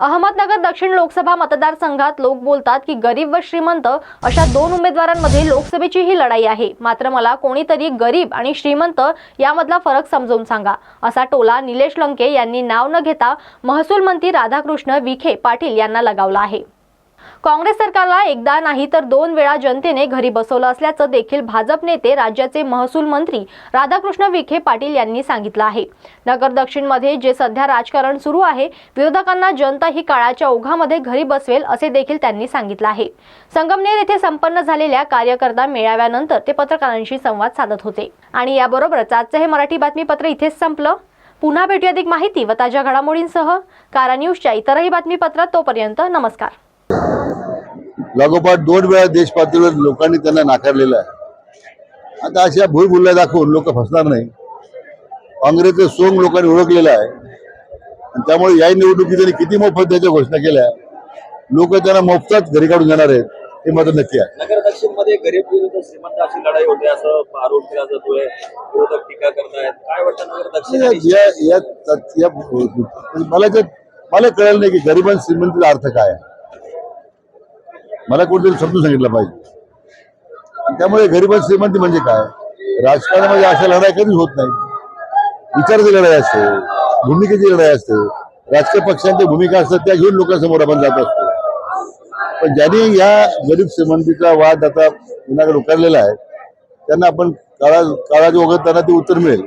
अहमदनगर दक्षिण लोकसभा मतदारसंघात लोक बोलतात की गरीब व श्रीमंत अशा दोन उमेदवारांमध्ये लोकसभेची ही लढाई आहे. मात्र मला कोणीतरी गरीब आणि श्रीमंत यामधला फरक समजून सांगा असा टोला निलेश लंके यांनी नाव न घेता महसूल मंत्री राधाकृष्ण विखे पाटील यांना लगावला आहे. काँग्रेस सरकारला एकदा नाही तर दोन वेळा जनतेने घरी बसवलं असल्याचं देखील भाजप नेते राज्याचे महसूल मंत्री राधाकृष्ण विखे पाटील यांनी सांगितलं आहे. नगर दक्षिणमध्ये जे सध्या राजकारण सुरू आहे विरोधकांना जनता ही काळाच्या ओघामध्ये घरी बसवेल असे देखील त्यांनी सांगितलं आहे. संगमनेर येथे संपन्न झालेल्या कार्यकर्ता मेळाव्यानंतर ते पत्रकारांशी संवाद साधत होते. आणि याबरोबरच आजचं हे मराठी बातमीपत्र इथेच संपलं. पुन्हा भेटू अधिक माहिती व ताज्या घडामोडींसह. कारा न्यूजच्या इतरही बातमीपत्रात तोपर्यंत नमस्कार. लागोपाठ दोन वेळा देश पातळीवर लोकांनी त्यांना नाकारलेलं आहे. आता अशा भूलभुल्या दाखवून लोक फसणार नाही. काँग्रेसचं सोंग लोकांनी ओळखलेलं आहे. आणि त्यामुळे या निवडणुकीत त्यांनी किती मोफत त्याच्या घोषणा केल्या. लोक त्यांना मोफतात घरी काढून जाणार आहेत हे मात्र नक्की आहे. नगर दक्षिणमध्ये गरीब विरुद्ध श्रीमंत अशी लढाई होते असं आरोप केला जातोय. विरोधक टीका करतायत. काय वाटतं नगर दक्षिण या- आणि मला मला कळलं नाही की गरिबां श्रीमंतीचा अर्थ काय आहे. मला कुठेतरी समजून सांगितलं पाहिजे. आणि त्यामुळे गरीबात श्रीमंती म्हणजे काय? राजकारणामध्ये अशा लढाई कधीच होत नाही विचाराची लढाई असते भूमिकेची लढाई असते. राजकीय पक्षांच्या भूमिका असतात त्या घेऊन लोकांसमोर आपण जात असतो. पण ज्यांनी या गरीब श्रीमंतीचा वाद आता विनाकडे उकारलेला आहे त्यांना आपण काळा काळाजी वगैरे त्यांना ते उत्तर मिळेल.